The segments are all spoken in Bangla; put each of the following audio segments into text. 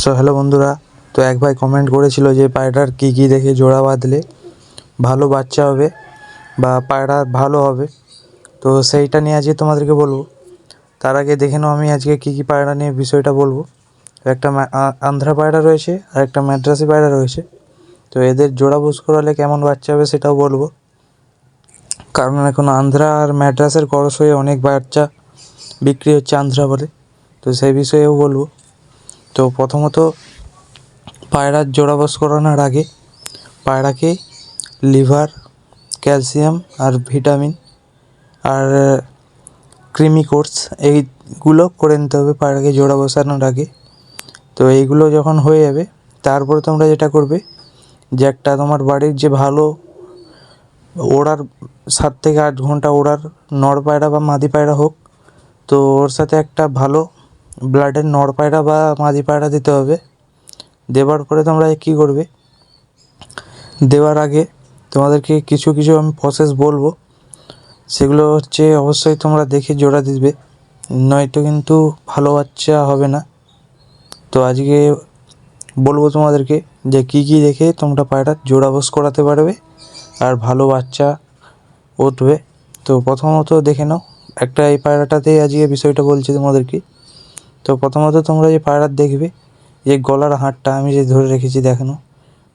সো হ্যালো বন্ধুরা। তো এক ভাই কমেন্ট করেছিল যে পায়রার কী কী দেখে জোড়া বাঁধলে ভালো বাচ্চা হবে বা পায়রা ভালো হবে। তো সেইটা নিয়ে আজকে তোমাদেরকে বলব। তার আগে দেখে নাও আমি আজকে কী কী পায়রা নিয়ে বিষয়টা বলব। একটা আন্ধ্রা পায়রা রয়েছে আর একটা ম্যাড্রাসি পায়রা রয়েছে। তো এদের জোড়া বোস করালে কেমন বাচ্চা হবে সেটাও বলব। কারণ এখন আন্ধ্রা আর ম্যাড্রাসের করস হয়ে অনেক বাচ্চা বিক্রি হচ্ছে আন্ধ্রা বলে। তো সেই বিষয়েও বলব। তো প্রথমত পায়রার জোড়া বস করানোর আগে পায়রাকে লিভার, ক্যালসিয়াম আর ভিটামিন আর ক্রিমি কোর্স এইগুলো করে নিতে হবে পায়রাকে জোড়া বসানোর আগে। তো এইগুলো যখন হয়ে যাবে, তারপরে তোমরা যেটা করবে যে একটা তোমার বাড়ির যে ভালো ওড়ার সাত থেকে আট ঘণ্টা ওড়ার নর পায়রা বা মাদি পায়রা হোক, তো ওর সাথে একটা ভালো ব্লাডের নর পায়রা বা মাদি পায়রা দিতে হবে। দেওয়ার পরে তোমরা কী করবে? দেওয়ার আগে তোমাদেরকে কিছু কিছু আমি প্রসেস বলব। সেগুলো হচ্ছে অবশ্যই তোমরা দেখে জোড়া দিবে। নয়তো কিন্তু ভালো বাচ্চা হবে না। তো আজকে বলব তোমাদেরকে যে কী কী দেখে তোমরা পায়রা জোড়া বস করাতে পারবে আর ভালো বাচ্চা উঠবে। তো প্রথমত দেখে নাও, একটা এই পায়রাটাতেই আজকে বিষয়টা বলছি তোমাদেরকে। তো প্রথমত তোমরা যে পায়রার দেখবে, যে গলার হাড়টা আমি যে ধরে রেখেছি দেখানো,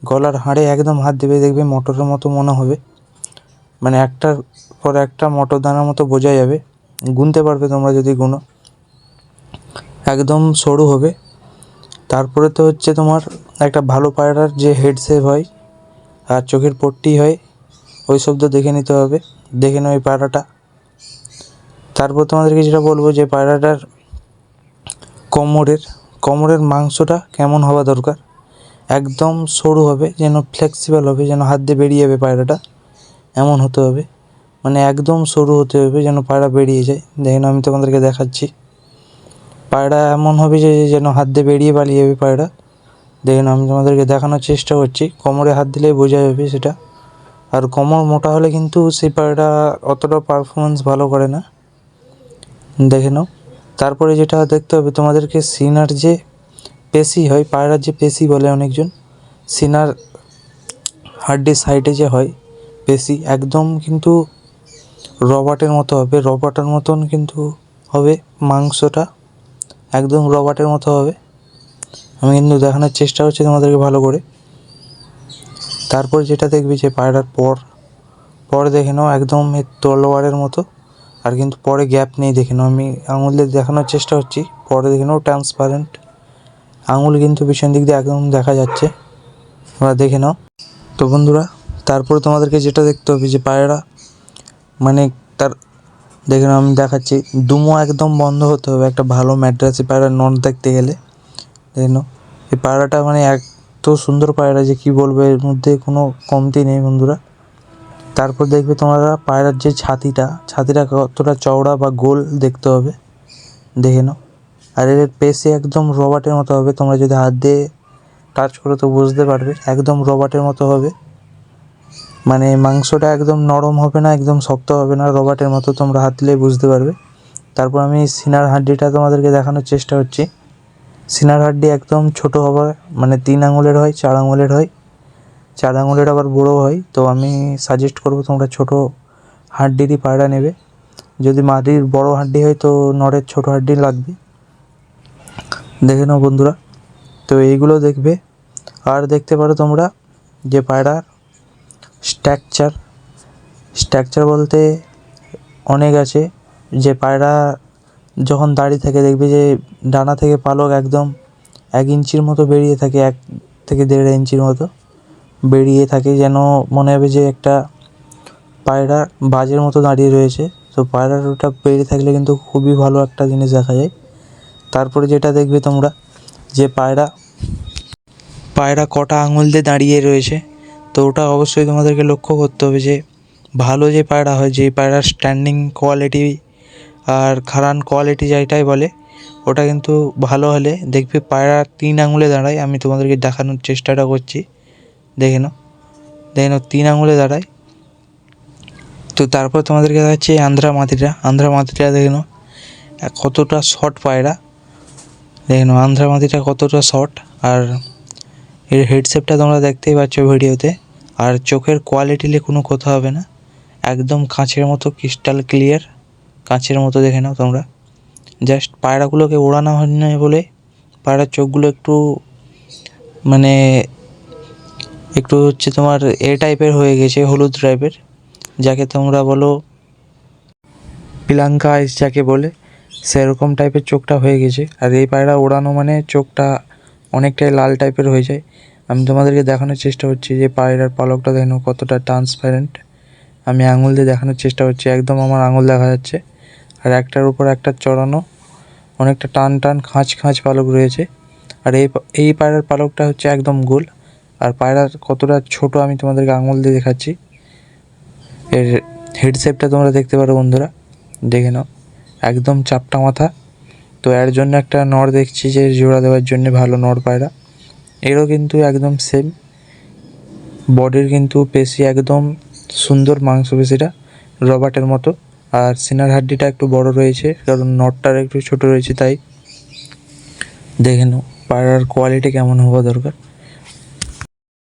গলার হাড়ে একদম হাত দেবে দেখবে মটরের মতো মনে হবে। মানে একটার পর একটা মটর দানার মতো বোঝা যাবে। গুনতে পারবে তোমরা যদি গুনো। একদম সরু হবে। তারপরে তো হচ্ছে তোমার একটা ভালো পায়রার যে হেড শেপ হয়, আর চোখের পট্টি হয়, ওই সব তো দেখে নিতে হবে। দেখে এই পায়রাটা। তারপর তোমাদেরকে যেটা বলব যে পায়রাটার কোমরের কোমরের মাংসটা কেমন হওয়া দরকার? একদম সরু হবে, যেন ফ্লেক্সিবল হবে, যেন হাত দিয়ে বেরিয়ে যাবে পায়রাটা। এমন হতে হবে। মানে একদম সরু হতে হবে, যেন পায়রা বেরিয়ে যায়। দেখেন, আমি তোমাদেরকে দেখাচ্ছি। পায়রা এমন হবে যে যেন হাত দিয়ে বেরিয়ে পালিয়ে যাবে পায়রা। দেখেন, আমি তোমাদেরকে দেখানোর চেষ্টা করছি। কোমরে হাত দিলে বোঝা যাবে সেটা। আর কোমর মোটা হলে কিন্তু সেই পায়রা অতটা পারফরমেন্স ভালো করে না। দেখে নাও। তারপরে যেটা দেখতে হবে, তোমাদেরকে সিনার যে পেশি হয়, পায়রার যে পেশি বলে অনেকজন, সিনার হাড্ডির সাইডে যে হয় পেশি, একদম কিন্তু রবার্টের মতো হবে রবার্টের মতন কিন্তু হবে মাংসটা, একদম রবার্টের মতো হবে। আমি কিন্তু দেখানোর চেষ্টা করছি তোমাদেরকে ভালো করে। তারপর যেটা দেখবি যে পায়রার পর পর দেখে নাও, একদম তলোয়ারের মতো। আর কিন্তু পরে গ্যাপ নেই, দেখে নাও। আমি আঙুল দিয়ে দেখানোর চেষ্টা করছি, পরে দেখে নাও ট্রান্সপারেন্ট আঙুল কিন্তু পিছন দিক দিয়ে একদম দেখা যাচ্ছে। তোমরা দেখে নাও। তো বন্ধুরা, তারপরে তোমাদেরকে যেটা দেখতে হবে যে পায়রা মানে তার, দেখে নাও আমি দেখাচ্ছি, দুমো একদম বন্ধ হতে হবে একটা ভালো ম্যাড্রাসি পায়রা নন দেখতে গেলে। দেখে নাও, এই পায়রাটা মানে এত সুন্দর পায়রা যে কি বলব, এর মধ্যে কোনো কমতি নেই বন্ধুরা। তারপর দেখবে তোমরা পায়রার যে ছাতিটা ছাতিটা কতটা চওড়া বা গোল দেখতে হবে। দেখে নাও। আর এর পেশি একদম রবাটের মতো হবে। তোমরা যদি হাত দিয়ে টাচ করো তো বুঝতে পারবে, একদম রবার্টের মতো হবে। মানে মাংসটা একদম নরম হবে না, একদম শক্ত হবে না রবার্টের মতো তোমরা হাত দিলেই বুঝতে পারবে। তারপর আমি সিনার হাড্ডিটা তোমাদেরকে দেখানোর চেষ্টা করছি। সিনার হাড্ডি একদম ছোট হবে মানে তিন আঙুলের হয়, চার আঙুলের হয়। চার আঙুলের আবার বড় হয়, তো আমি সাজেস্ট করব তোমরা ছোট হাড্ডিরই পায়রা নেবে। যদি মাটির বড় হাড্ডি হয়, তো নরের ছোট হাড্ডি লাগবে। দেখে নাও বন্ধুরা। তো এইগুলো দেখবে। আর দেখতে পারো তোমরা যে পায়রার স্ট্রাকচার স্ট্রাকচার বলতে অনেক আছে। যে পায়রা যখন দাঁড়িয়ে থাকে দেখবে যে ডানা থেকে পালক একদম এক ইঞ্চির মতো বেরিয়ে থাকে, এক থেকে দেড় ইঞ্চির মতো। বেরিয়ে থাকে যেন মনে হবে যে একটা পায়রা বাজের মতো দাঁড়িয়ে রয়েছে। তো পায়রার ওটা বেরিয়ে থাকলে কিন্তু খুবই ভালো একটা জিনিস দেখা যায়। তারপরে যেটা দেখবে তোমরা, যে পায়রা পায়রা কটা আঙুল দিয়ে দাঁড়িয়ে রয়েছে। তো ওটা অবশ্যই তোমাদেরকে লক্ষ্য করতে হবে যে ভালো যে পায়রা হয়, যে পায়রার স্ট্যান্ডিং কোয়ালিটি আর খারান কোয়ালিটি যেটাই বলে, ওটা কিন্তু ভালো হলে দেখবে পায়রা তিন আঙুলে দাঁড়ায়। আমি তোমাদেরকে দেখানোর চেষ্টাটা করছি। দেখে নাও। দেখে নাও, তিন আঙুলে দাঁড়ায়। তো তারপর তোমাদেরকে দেখাচ্ছি আন্ধ্রা মাটিটা। আন্ধ্রা মাটিটা দেখে নাও কতটা শর্ট পায়রা। দেখেন আন্ধ্রা মাদিটা কতটা শর্ট আর এর হেডসেটটা তোমরা দেখতেই পাচ্ছ ভিডিওতে। আর চোখের কোয়ালিটি নিয়ে কোনো কথা হবে না। একদম কাঁচের মতো ক্রিস্টাল ক্লিয়ার কাঁচের মতো দেখে নাও তোমরা। জাস্ট পায়রাগুলোকে ওড়ানো হয়নি বলে পায়রার চোখগুলো একটু মানে একটু হচ্ছে তোমার এ টাইপের হয়ে গেছে, হলুদ টাইপের যাকে তোমরা বলো পিলাঙ্কা আইস যাকে বলে, সেরকম টাইপের চোখটা হয়ে গেছে। আর এই পায়রা ওড়ানো মানে চোখটা অনেকটাই লাল টাইপের হয়ে যায়। আমি তোমাদেরকে দেখানোর চেষ্টা করছি যে পায়রার পালকটা দেখো কতটা ট্রান্সপারেন্ট আমি আঙুল দিয়ে দেখানোর চেষ্টা করছি, একদম আমার আঙুল দেখা যাচ্ছে। আর একটার উপর একটা চড়ানো, অনেকটা টান টান খাঁচ খাঁচ পালক রয়েছে। আর এই এই পায়রার পালকটা হচ্ছে একদম গোল। আর পায়রার কতটা ছোট আমি তোমাদেরকে আঙুল দিয়ে দেখাচ্ছি। এর হেডসেপটা তোমরা দেখতে পারো বন্ধুরা। দেখে নাও। একদম চাপটা মাথা। তো এর জন্য একটা নর দেখছি যে জোড়া দেওয়ার জন্য ভালো নর পায়রা। এরও কিন্তু একদম সেম বডির কিন্তু পেশি একদম সুন্দর মাংস পেশিটা, রবার্টের মতো। আর সিনার হাড্ডিটা একটু বড় রয়েছে, কারণ নটটার একটু ছোট রয়েছে, তাই। দেখে নাও, পায়রার কোয়ালিটি কেমন হওয়া দরকার।